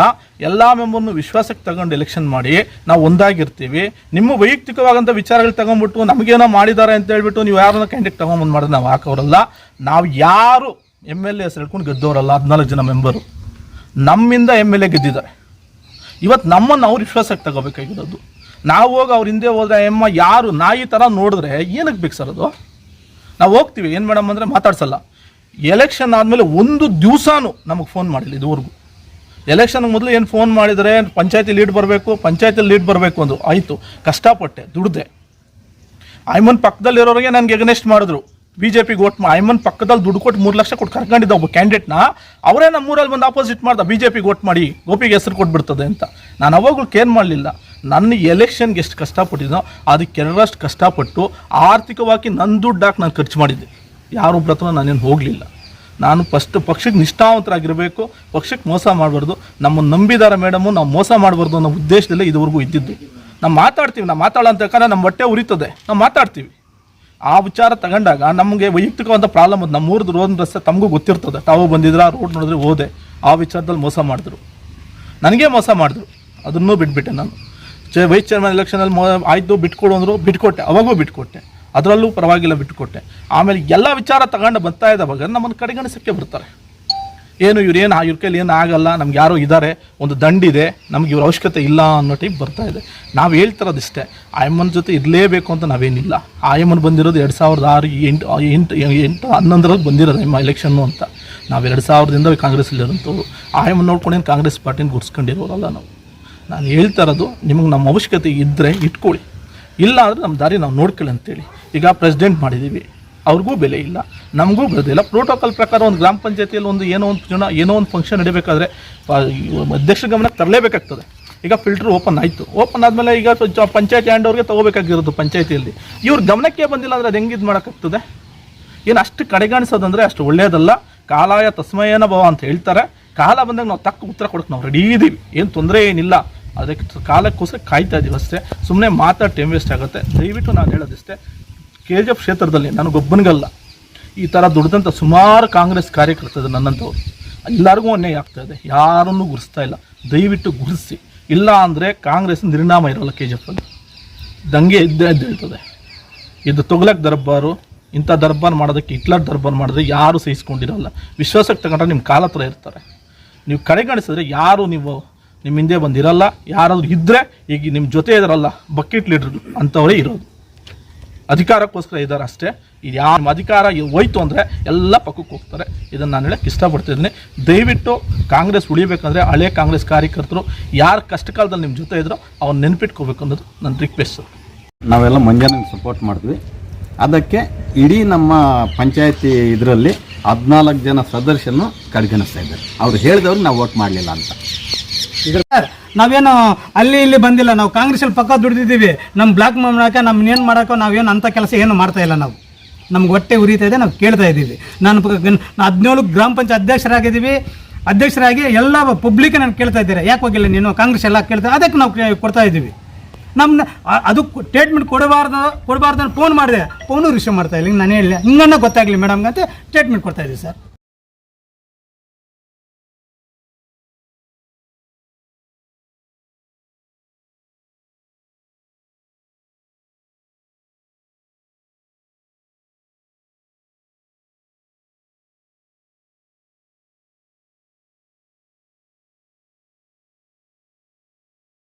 ಎಲ್ಲ ಮೆಂಬರ್ನು ವಿಶ್ವಾಸಕ್ಕೆ ತಗೊಂಡು ಎಲೆಕ್ಷನ್ ಮಾಡಿ, ನಾವು ಒಂದಾಗಿರ್ತೀವಿ. ನಿಮ್ಮ ವೈಯಕ್ತಿಕವಾದಂಥ ವಿಚಾರಗಳು ತಗೊಂಡ್ಬಿಟ್ಟು ನಮಗೇನೋ ಮಾಡಿದ್ದಾರೆ ಅಂತ ಹೇಳ್ಬಿಟ್ಟು ನೀವು ಯಾರನ್ನ ಕ್ಯಾಂಡಿಡೇಟ್ ತಗೊಂಬಂದು ಮಾಡಿದ್ರೆ ನಾವು ಹಾಕೋರಲ್ಲ ನಾವು ಯಾರು ಎಂ ಎಲ್ ಎ ಹೆಸರು ಹೇಳ್ಕೊಂಡು ಗೆದ್ದವರಲ್ಲ ಹದಿನಾಲ್ಕು ಜನ ಮೆಂಬರು ನಮ್ಮಿಂದ ಎಂ ಎಲ್ ಎ ಗೆದ್ದಿದ್ದಾರೆ. ಇವತ್ತು ನಮ್ಮನ್ನು ಅವ್ರು ವಿಶ್ವಾಸಕ್ಕೆ ತಗೋಬೇಕಾಗಿರೋದು. ನಾವು ಹೋಗಿ ಅವ್ರ ಹಿಂದೆ ಹೋದ್ರೆ, ಎಮ್ಮ, ಯಾರು ನಾಯಿ ಥರ ನೋಡಿದ್ರೆ ಏನಕ್ಕೆ ಬೇಕು ಸರ್ ಅದು? ನಾವು ಹೋಗ್ತೀವಿ. ಏನು ಮೇಡಮ್ ಅಂದರೆ ಮಾತಾಡ್ಸಲ್ಲ. ಎಲೆಕ್ಷನ್ ಆದಮೇಲೆ ಒಂದು ದಿವಸನೂ ನಮಗೆ ಫೋನ್ ಮಾಡಿಲ್ಲ ಇದುವರೆಗೂ. ಎಲೆಕ್ಷನ್ಗೆ ಮೊದಲು ಏನು ಫೋನ್ ಮಾಡಿದರೆ ಪಂಚಾಯತಿ ಲೀಡ್ ಬರಬೇಕು ಪಂಚಾಯತಿ ಲೀಡ್ ಬರಬೇಕು ಅಂದು ಆಯಿತು. ಕಷ್ಟಪಟ್ಟೆ, ದುಡ್ದೆ. ಐಮನ್ ಪಕ್ಕದಲ್ಲಿರೋರಿಗೆ ನನಗೆ ಎಗನೆಸ್ಟ್ ಮಾಡಿದ್ರು. ಬಿ ಜೆ ಪಿಗೆ ಓಟ್ ಐಮನ್ ಪಕ್ಕದಲ್ಲಿ ದುಡ್ಡು ಕೊಟ್ಟು ಮೂರು ಲಕ್ಷ ಕೊಟ್ಟು ಕರ್ಕೊಂಡಿದ್ದ ಒಬ್ಬ ಕ್ಯಾಂಡಿಡೇಟ್ನ ಅವರೇ ನಮ್ಮ ಊರಲ್ಲಿ ಬಂದು ಆಪೋಸಿಟ್ ಮಾಡ್ದ ಬಿ ಜೆ ಪಿಗೆ ಓಟ್ ಮಾಡಿ ಗೋಪಿಗೆ ಹೆಸರು ಕೊಟ್ಬಿಡ್ತದೆ ಅಂತ. ನಾನು ಅವಾಗಲೂ ಕೇರ್ ಮಾಡಲಿಲ್ಲ. ನನ್ನ ಎಲೆಕ್ಷನ್ಗೆ ಎಷ್ಟು ಕಷ್ಟಪಟ್ಟಿದ್ದೋ ಅದಕ್ಕೆ ಎರಡರಷ್ಟು ಕಷ್ಟಪಟ್ಟು ಆರ್ಥಿಕವಾಗಿ ನನ್ನ ದುಡ್ಡು ನಾನು ಖರ್ಚು ಮಾಡಿದ್ದೆ. ಯಾರೊಬ್ಬರ ಹತ್ರ ನಾನೇನು ಹೋಗಲಿಲ್ಲ. ನಾನು ಫಸ್ಟ್ ಪಕ್ಷಕ್ಕೆ ನಿಷ್ಠಾವಂತರಾಗಿರಬೇಕು, ಪಕ್ಷಕ್ಕೆ ಮೋಸ ಮಾಡಬಾರ್ದು ನಮ್ಮನ್ನು ನಂಬಿದಾರ ಮೇಡಮು ನಾವು ಮೋಸ ಮಾಡಬಾರ್ದು ಅನ್ನೋ ಉದ್ದೇಶದಲ್ಲೇ ಇದುವರೆಗೂ ಇದ್ದಿದ್ದು. ನಾವು ಮಾತಾಡ್ತೀವಿ ನಾವು ಮಾತಾಡೋ ಅಂತ ನಮ್ಮ ಹೊಟ್ಟೆ ಉರಿತದೆ. ನಾವು ಮಾತಾಡ್ತೀವಿ. ಆ ವಿಚಾರ ತಗೊಂಡಾಗ ನಮಗೆ ವೈಯಕ್ತಿಕವಾದ ಪ್ರಾಬ್ಲಮ್ ಅದು ನಮ್ಮೂರ್ದು ರೋಡ್ ರಸ್ತೆ ತಮಗೂ ಗೊತ್ತಿರ್ತದೆ. ತಾವು ಆ ರೋಡ್ ನೋಡಿದ್ರೆ ಹೋದೆ. ಆ ವಿಚಾರದಲ್ಲಿ ಮೋಸ ಮಾಡಿದ್ರು. ನನಗೆ ಮೋಸ ಮಾಡಿದ್ರು. ಅದನ್ನೂ ಬಿಟ್ಬಿಟ್ಟೆ ನಾನು. ಚೇ ವೈಸ್ ಚೇರ್ಮನ್ ಎಲೆಕ್ಷನಲ್ಲಿ ಮೋ, ಆಯಿತು, ಬಿಟ್ಕೊಡು ಅಂದರು, ಬಿಟ್ಕೊಟ್ಟೆ. ಅವಾಗೂ ಬಿಟ್ಕೊಟ್ಟೆ. ಅದರಲ್ಲೂ ಪರವಾಗಿಲ್ಲ, ಬಿಟ್ಕೊಟ್ಟೆ. ಆಮೇಲೆ ಎಲ್ಲ ವಿಚಾರ ತಗೊಂಡು ಬರ್ತಾ ಇದ್ದಾವಾಗ ನಮ್ಮನ್ನು ಕಡೆಗಣಿಸಕ್ಕೆ ಬರ್ತಾರೆ. ಏನು ಇವ್ರು ಏನು ಇವ್ರ ಕೈಲಿ ಏನು ಆಗಲ್ಲ, ನಮ್ಗೆ ಯಾರೋ ಇದ್ದಾರೆ ಒಂದು ದಂಡಿದೆ, ನಮ್ಗೆ ಇವ್ರ ಅವಶ್ಯಕತೆ ಇಲ್ಲ ಅನ್ನೋ ಟೈಪ್ ಬರ್ತಾ ಇದೆ. ನಾವು ಹೇಳ್ತಿರೋದಿಷ್ಟೇ ಆಯಮ್ಮನ ಜೊತೆ ಇರಲೇಬೇಕು ಅಂತ ನಾವೇನಿಲ್ಲ. ಆಯಮ್ಮನ್ ಬಂದಿರೋದು ಎರಡು ಸಾವಿರದ ಆರು ಎಂಟು ಎಂಟು ಎಂಟು ಹನ್ನೊಂದರಲ್ಲಿ ಬಂದಿರೋದು ನಿಮ್ಮ ಎಲೆಕ್ಷನ್ನು ಅಂತ. ನಾವು ಎರಡು ಸಾವಿರದಿಂದ ಕಾಂಗ್ರೆಸ್ಲಿರೋಂಥವ್ರು ಆಯಮ್ಮನ ನೋಡ್ಕೊಂಡೇನು ಕಾಂಗ್ರೆಸ್ ಪಾರ್ಟಿನ ಗುರ್ಸ್ಕೊಂಡಿರೋರಲ್ಲ ನಾವು. ನಾನು ಹೇಳ್ತಾ ಇರೋದು, ನಿಮಗೆ ನಮ್ಮ ಅವಶ್ಯಕತೆ ಇದ್ದರೆ ಇಟ್ಕೊಳ್ಳಿ. ಇಲ್ಲ ಅಂದರೆ ನಮ್ಮ ದಾರಿ ನಾವು ನೋಡ್ಕೊಳ್ಳಿ ಅಂತೇಳಿ. ಈಗ ಪ್ರೆಸಿಡೆಂಟ್ ಮಾಡಿದ್ದೀವಿ ಅವ್ರಿಗೂ ಬೆಲೆ ಇಲ್ಲ. ನಮಗೂ ಬೆಲೆ ಪ್ರೋಟೋಕಾಲ್ ಪ್ರಕಾರ ಒಂದು ಗ್ರಾಮ ಪಂಚಾಯತಿಯಲ್ಲಿ ಒಂದು ಏನೋ ಒಂದು ಚುನಾ, ಏನೋ ಒಂದು ಫಂಕ್ಷನ್ ನಡಿಬೇಕಾದ್ರೆ ಅಧ್ಯಕ್ಷ ಗಮನಕ್ಕೆ ತರಲೇಬೇಕಾಗ್ತದೆ. ಈಗ ಫಿಲ್ಟರ್ ಓಪನ್ ಆಯಿತು. ಓಪನ್ ಆದಮೇಲೆ ಈಗ ಪಂಚಾಯತಿ ಆ್ಯಂಡ್ ಅವ್ರಿಗೆ ತೊಗೋಬೇಕಾಗಿರೋದು ಪಂಚಾಯತಿಯಲ್ಲಿ. ಇವ್ರ ಗಮನಕ್ಕೆ ಬಂದಿಲ್ಲ ಅಂದರೆ ಅದು ಹೆಂಗೆ ಇದು ಮಾಡೋಕ್ಕಾಗ್ತದೆ? ಏನು ಅಷ್ಟು ಕಡೆಗಾಣಿಸೋದಂದರೆ ಅಷ್ಟು ಒಳ್ಳೆಯದಲ್ಲ ಕಾಲಾಯ ತಸ್ಮಯನ ಭವ ಅಂತ ಹೇಳ್ತಾರೆ. ಕಾಲ ಬಂದಾಗ ನಾವು ತಕ್ಕ ಉತ್ತರ ಕೊಡೋಕೆ ನಾವು ರೆಡಿ ಇದ್ದೀವಿ ಏನು ತೊಂದರೆ ಏನಿಲ್ಲ. ಅದಕ್ಕೆ ಕಾಲಕ್ಕೋಸ್ಕರ ಕಾಯ್ತಾ ಇದ್ದೀವಿ ಅಷ್ಟೇ. ಸುಮ್ಮನೆ ಮಾತಾಡಿ ಟೈಮ್ ವೇಸ್ಟ್ ಆಗುತ್ತೆ. ದಯವಿಟ್ಟು ನಾನು ಹೇಳೋದಿಷ್ಟೇ. ಕೆ ಜಿ ಎಫ್ ಕ್ಷೇತ್ರದಲ್ಲಿ ನನಗೊಬ್ಬನಿಗಲ್ಲ. ಈ ಥರ ದುಡ್ದಂಥ ಸುಮಾರು ಕಾಂಗ್ರೆಸ್ ಕಾರ್ಯಕರ್ತರು ನನ್ನಂಥವ್ರು. ಎಲ್ಲರಿಗೂ ಅನ್ಯಾಯ ಆಗ್ತಾ ಇದೆ. ಯಾರನ್ನೂ ಗುರುಸ್ತಾ ಇಲ್ಲ. ದಯವಿಟ್ಟು ಗುರುಸಿ. ಇಲ್ಲ ಅಂದರೆ ಕಾಂಗ್ರೆಸ್ ನಿರ್ಣಾಮ ಇರೋಲ್ಲ ಕೆ ಜಿ ಎಫಲ್ಲಿ ದಂಗೆ ಇದ್ದೇ ಇರ್ತದೆ. ಇದು ತೊಗ್ಲಕ್ಕೆ ದರ್ಬಾರು, ಇಂಥ ದರ್ಬಾರ್ ಮಾಡೋದಕ್ಕೆ ಹಿಟ್ಲರ್ ದರ್ಬಾರ್ ಮಾಡಿದ್ರೆ ಯಾರು ಸಹಿಸ್ಕೊಂಡಿರೋಲ್ಲ. ವಿಶ್ವಾಸಕ್ಕೆ ತಗೊಂಡ್ರೆ ನಿಮ್ಮ ಕಾಲ ಹತ್ರ ಇರ್ತಾರೆ. ನೀವು ಕಡೆಗಣಿಸಿದ್ರೆ ಯಾರು ನೀವು ನಿಮ್ಮ ಹಿಂದೆ ಬಂದಿರಲ್ಲ. ಯಾರಾದರೂ ಇದ್ದರೆ ಈಗ ನಿಮ್ಮ ಜೊತೆ ಇದಾರಲ್ಲ, ಬಕೆಟ್ ಲೀಡ್ರ್ ಅಂಥವರೇ ಇರೋದು. ಅಧಿಕಾರಕ್ಕೋಸ್ಕರ ಇದ್ದಾರೆ ಅಷ್ಟೇ. ಇದು ಯಾವ ಅಧಿಕಾರ ಹೋಯ್ತು ಅಂದರೆ ಎಲ್ಲ ಪಕ್ಕಕ್ಕೆ ಹೋಗ್ತಾರೆ. ಇದನ್ನು ನಾನು ಹೇಳಕ್ಕೆ ಇಷ್ಟಪಡ್ತಿದ್ದೀನಿ ದಯವಿಟ್ಟು ಕಾಂಗ್ರೆಸ್ ಉಳಿಬೇಕಂದ್ರೆ ಹಳೆ ಕಾಂಗ್ರೆಸ್ ಕಾರ್ಯಕರ್ತರು ಯಾರು ಕಷ್ಟ ಕಾಲದಲ್ಲಿ ನಿಮ್ಮ ಜೊತೆ ಇದ್ರೋ ಅವ್ರು ನೆನ್ಪಿಟ್ಕೋಬೇಕು ಅನ್ನೋದು ನನ್ನ ರಿಕ್ವೆಸ್ಟ್ ನಾವೆಲ್ಲ ಮಂಜಾನ ಸಪೋರ್ಟ್ ಮಾಡಿದ್ವಿ ಅದಕ್ಕೆ ಇಡೀ ನಮ್ಮ ಪಂಚಾಯತಿ ಇದರಲ್ಲಿ ಹದಿನಾಲ್ಕು ಜನ ಸದಸ್ಯರನ್ನು ಕಡೆಗಣಿಸ್ತಾ ಇದ್ದಾರೆ. ಅವ್ರು ಹೇಳಿದವ್ರಿಗೆ ನಾವು ವೋಟ್ ಮಾಡಲಿಲ್ಲ ಅಂತ. ಸರ್, ನಾವೇನು ಅಲ್ಲಿ ಇಲ್ಲಿ ಬಂದಿಲ್ಲ. ನಾವು ಕಾಂಗ್ರೆಸ್ಸಲ್ಲಿ ಪಕ್ಕ ದುಡಿದಿದ್ದೀವಿ. ನಮ್ಮ ಬ್ಲಾಕ್ ಮಾಡಕ್ಕೆ ನಮ್ಮನ್ನ ಏನು ಮಾಡೋಕ್ಕೋ ನಾವೇನು ಅಂಥ ಕೆಲಸ ಏನು ಮಾಡ್ತಾ ಇಲ್ಲ ನಾವು. ನಮ್ಗೆ ಹೊಟ್ಟೆ ಉರಿತಾ ಇದೆ, ನಾವು ಕೇಳ್ತಾ ಇದ್ದೀವಿ. ನಾನು ಹದಿನೇಳು ಗ್ರಾಮ ಪಂಚಾಯತ್ ಅಧ್ಯಕ್ಷರಾಗಿದ್ದೀವಿ. ಅಧ್ಯಕ್ಷರಾಗಿ ಎಲ್ಲ ಪಬ್ಲಿಕ್ ನಾನು ಕೇಳ್ತಾ ಇದ್ದೀರಾ? ಯಾಕೆ ಹೋಗಿಲ್ಲ ನೀನು? ಕಾಂಗ್ರೆಸ್ ಎಲ್ಲ ಕೇಳ್ತಾ ಅದಕ್ಕೆ ನಾವು ಕೊಡ್ತಾ ಇದ್ದೀವಿ. ನಮ್ಮ ಅದು ಸ್ಟೇಟ್ಮೆಂಟ್ ಕೊಡಬಾರ್ದು ಕೊಡಬಾರ್ದು ಫೋನ್ ಮಾಡಿದೆ. ಫೋನು ರಿಸೀವ್ ಮಾಡ್ತಾ ಇಲ್ಲ. ನಾನು ಹೇಳಿಲ್ಲ. ಹಿಂಗನ್ನ ಗೊತ್ತಾಗಲಿ ಮೇಡಮ್ಗೆ ಅಂತ ಸ್ಟೇಟ್ಮೆಂಟ್ ಕೊಡ್ತಾ ಇದ್ದೀವಿ ಸರ್.